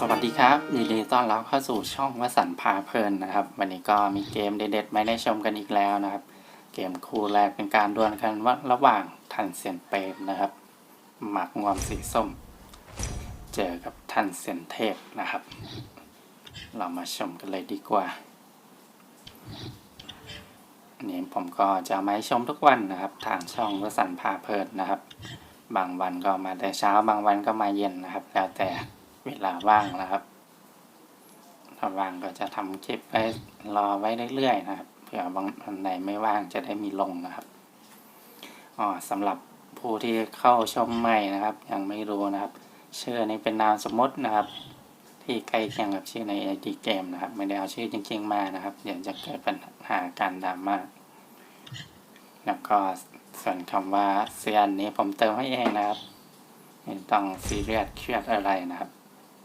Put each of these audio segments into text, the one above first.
สวัสดีครับยินดีต้อนรับเข้าสู่ช่องวสันพาเพลินนะครับ วันนี้ก็มีเกมเด็ดๆม่ได้ชมกันอีกแล้วนะครับ เกมคู่แรกเป็นการดวลกันว่าระหว่างทันเซียนเปรมนะครับ หมักงวมสีส้ม เจอกับทันเซียนเทพนะครับ เรามาชมกันเลยดีกว่าอันนี้ผมก็จะมาให้ชมทุกวันนะครับ ทางช่องวสันพาเพลินนะครับ บางวันก็มาแต่เช้าบางวันก็มาเย็นนะครับ แล้วแต่ เวลาว่างนะครับถ้าว่างก็จะทำคลิปไว้รอไว้เรื่อยๆนะครับเผื่อบางวันไหนไม่ว่างจะได้มีลงนะครับอ๋อสำหรับผู้ที่เข้าชมใหม่นะครับ ยังไม่รู้นะครับ ชื่อนี้เป็นนามสมมตินะครับ ที่ใกล้เคียงกับชื่อใน ID เกมนะครับ ไม่ได้เอาชื่อจริง ๆ มานะครับเดี๋ยวจะเกิดปัญหาการดราม่าแล้วก็ส่วนคำว่าเซียนนี้ผมเติมให้เองนะครับไม่ต้องซีเรียสเครียดอะไรนะครับ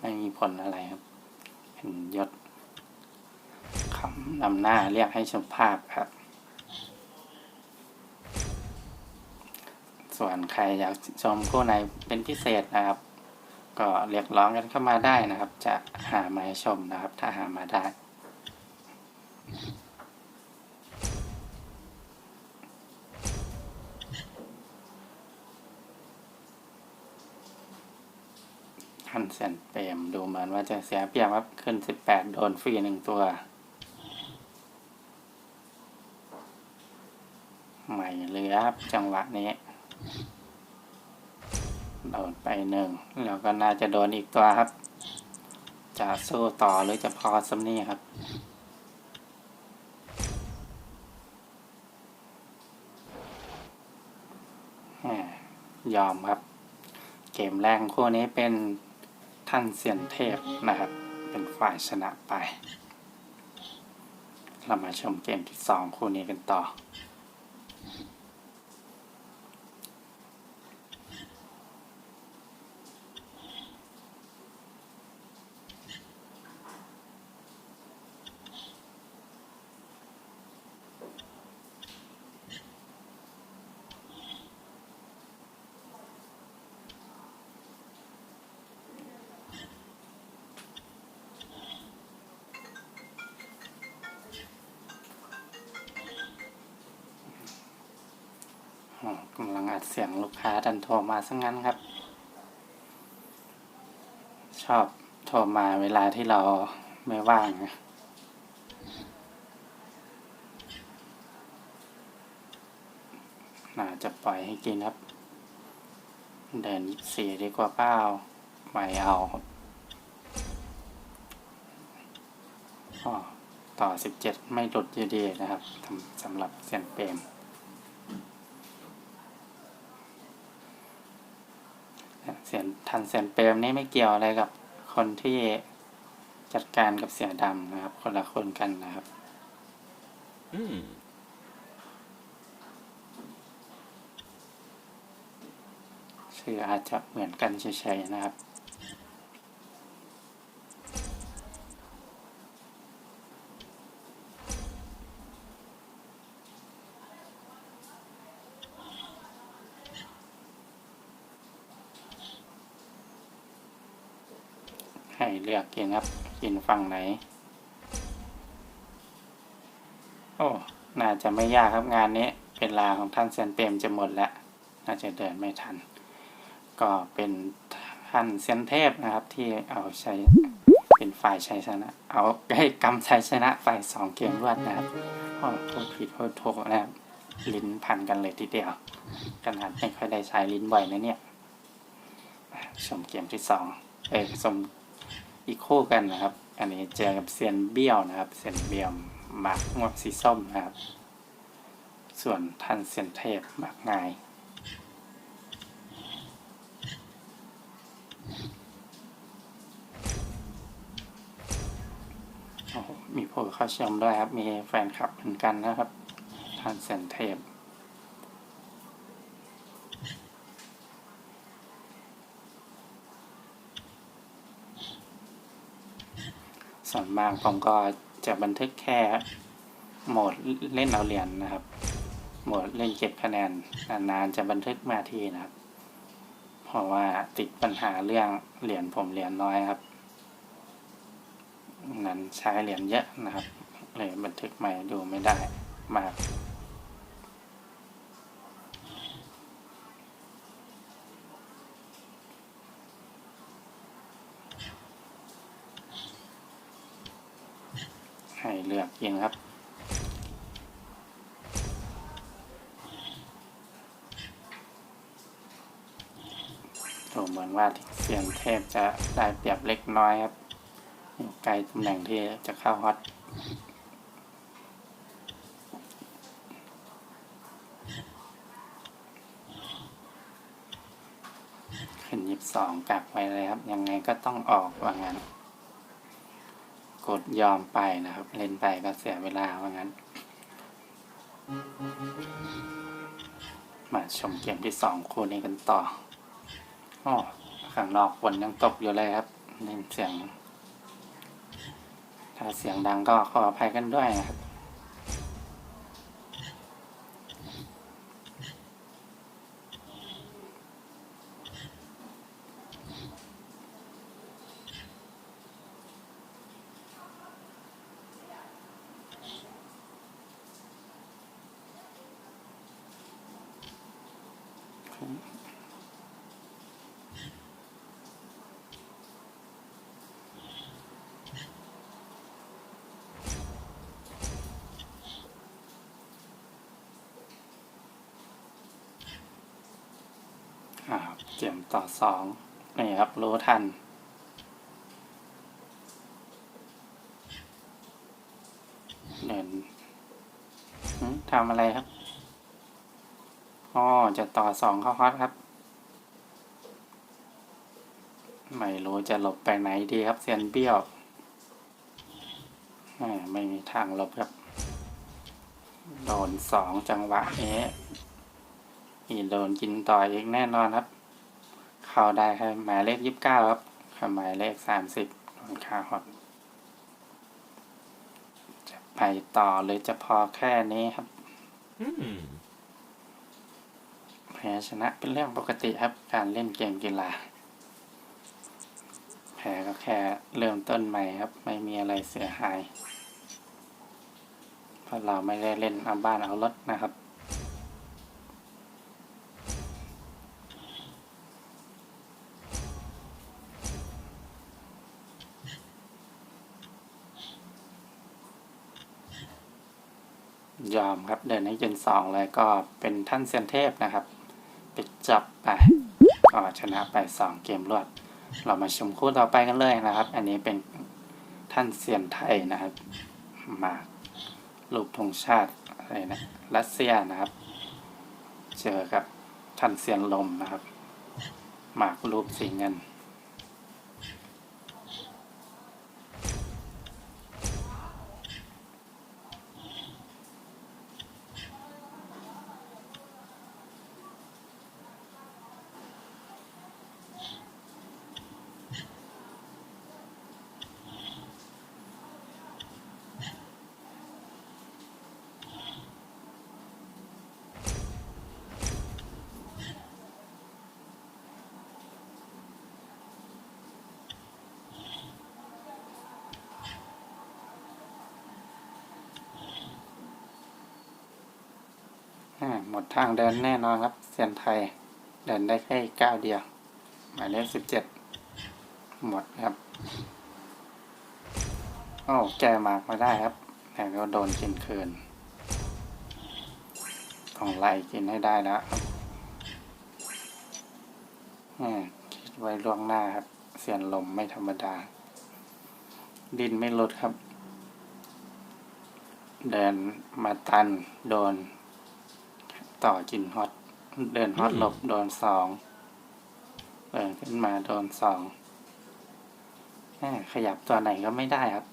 ไม่มีผลอะไรครับ เป็นยศคำนำหน้าเรียกให้ชมภาพครับ ส่วนใครอยากชมคู่ไหนเป็นพิเศษนะครับ ก็เรียกร้องกันเข้ามาได้นะครับ จะหามาชมนะครับ ถ้าหามาได้ ทันเซนเปรมดูเหมือนว่าจะเสียเปรียบครับขึ้นสิบแปดโดนฟรีหนึ่งตัวใหม่เหลือครับจังหวะนี้โดนไปหนึ่งแล้วก็น่าจะโดนอีกตัวครับ จะสู้ต่อหรือจะพอสำนี่ครับยอมครับ เกมแรกคู่นี้เป็น ท่านเซียนเทพนะครับ เป็นฝ่ายชนะไป เรามาชมเกมที่สองคู่นี้กันต่อ กำลังอัดเสียงลูกค้าดันโทรมาซะงั้นครับ ชอบโทรมาเวลาที่เราไม่ว่างนะน่าจะปล่อยให้กินครับ เดินยี่สี่ดีกว่าเป้าไม่เอาครับต่อสิบเจ็ดไม่หลุดอยู่ดีนะครับสำสำหรับเซียนเปรม เสียนทันเสียนเปรมนี่ไม่เกี่ยวอะไรกับคนที่จัดการกับเสียดำนะครับ คนละคนกันนะครับ Hmm. ชื่ออาจจะเหมือนกันเฉยๆนะครับ เลือกกินครับ กินฝั่งไหน โอ้ น่าจะไม่ยากครับงานนี้เวลาของท่านเซนเปรมจะหมดแล้ว น่าจะเดินไม่ทัน ก็เป็นท่านเซนเทพนะครับ ที่เอาใชัยเป็นฝ่ายชัยชนะ เอาให้กำชัยชนะฝ่ายสองเกมรวดนะครับโอ้พูดผิดพูดถูกนะครับ ลิ้นพันกันเลยทีเดียวขนาดไม่ค่อยได้ใช้ลิ้นบ่อยนะเนี่ยชมเกมที่สองเอ้ยชม อีกคู่กันนะครับ อันนี้เจอกับเซียนเบี้ยวนะครับเซียนเบี้ยวหมากงวบสีส้มนะครับ ส่วนท่านเซียนเทพหมากงายมีผู้เข้าชมด้วยครับ มีแฟนคลับเหมือนกันนะครับ ท่านเซนเทพ ส่วนมากผมก็จะบันทึกแค่โหมดเล่นเอาเหรียญนะครับ โหมดเล่นเก็บคะแนนนานๆจะบันทึกมาทีนะครับ เพราะว่าติดปัญหาเรื่องเหรียญผมเหรียญน้อยครับ นั้นใช้เหรียญเยอะนะครับเลยบันทึกใหม่ดูไม่ได้มาก ให้เลือกยิงครับ ดูเหมือนว่าเซียนเทพจะได้เปรียบเล็กน้อยครับไกลตำแหน่งที่จะเข้าฮอตขึ้นยิบสองกักไว้เลยครับ ยังไงก็ต้องออกว่างั้น กดยอมไปนะครับ เล่นไปก็เสียเวลาว่างั้น มาชมเกมที่สองคู่นี้กันต่ออ๋อข้างนอกฝนยังตกอยู่เลยครับเล่นเสียง ถ้าเสียงดังก็ขออภัยกันด้วยนะครับ อ่าเกมต่อสองนี่ครับ รู้ทัน เดินทำอะไรครับ อ๋อจะต่อสองเข้าฮอตครับ ไม่รู้จะหลบไปไหนดีครับเซียนเบี้ยวไม่มีทางหลบครับโดนสองจังหวะนี้อีโดนกินต่ออีกแน่นอนครับ เข้าได้แค่หมายเลขยี่สิบเก้าครับหมายเลขสามสิบโดนคาฮอตจะไปต่อหรือจะพอแค่นี้ครับ Hmm. แพ้ชนะเป็นเรื่องปกติครับ การเล่นเกมกีฬา แพ้ก็แค่เริ่มต้นใหม่ครับ ไม่มีอะไรเสียหาย เพราะเราไม่ได้เล่นเอาบ้านเอารถนะครับยอมครับเดินให้จนสองเลยก็เป็นท่านเซียนเทพนะครับ จับไปก็ชนะไปสองเกมรวด เรามาชมคู่ต่อไปกันเลยนะครับ อันนี้เป็นท่านเซียนไทยนะครับ มาลูปธงชาติอะไรนะรัสเซียนะครับ เจอกับท่านเซียนลมนะครับ หมากรูปสีเงิน หมดทางเดินแน่นอนครับเซียนไทย เดินได้แค่ก้าวเดียว หมายเลขสิบเจ็ดหมดครับโอ้แกมากมาได้ครับ แต่ก็โดนกินคืนต้องไล่กินให้ได้แล้วคิดไว้ล่วงหน้าครับ เสียนลมไม่ธรรมดา ดินไม่ลดครับ เดินมาตันโดน ต่อกินฮอต เดินฮอตหลบโดนสองเดินขึ้นมาโดนสองแหม่ขยับตัวไหนก็ไม่ได้ครับ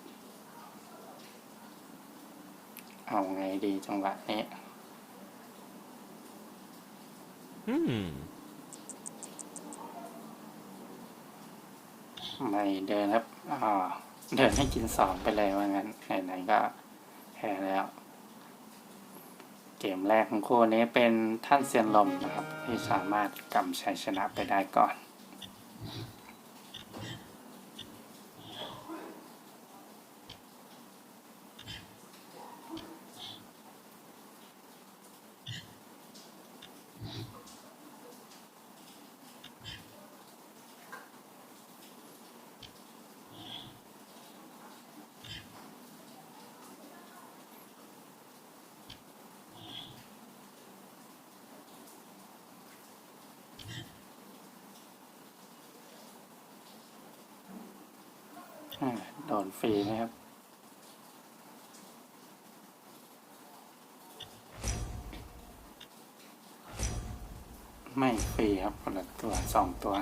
เอาไงดีจังหวะนี้ Hmm. ไม่เดินครับ อ่า เดินให้กินสองไปเลยว่างั้นไหนๆก็แพ้แล้วเกมแรกของคู่นี้เป็นท่านเซียนลมนะครับ ที่สามารถกำชัยชนะไปได้ก่อน โดนฟรีนะครับ ไม่ฟรีครับคนละตัวสองตัว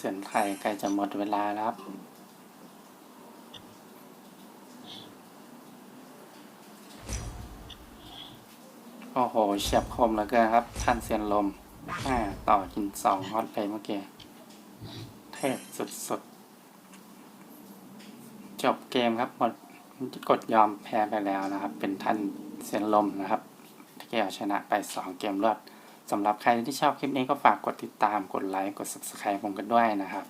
สียนไทยใกล้จะหมดเวลาแล้วครับ โอ้โหเฉียบคมเหลือเกินครับทันเสียนลมอ่าต่อกินสองฮอตไปเมื่อกี้ เทพสุดๆ จบเกมครับหมดกดยอมแพ้ไปแล้วนะครับ เป็นท่านเสียนลมนะครับที่เอาชนะไป2เกมรวด สำหรับใครที่ชอบคลิปนี้ก็ฝากกดติดตาม กดไลค์ กด subscribe ผมกันด้วยนะครับ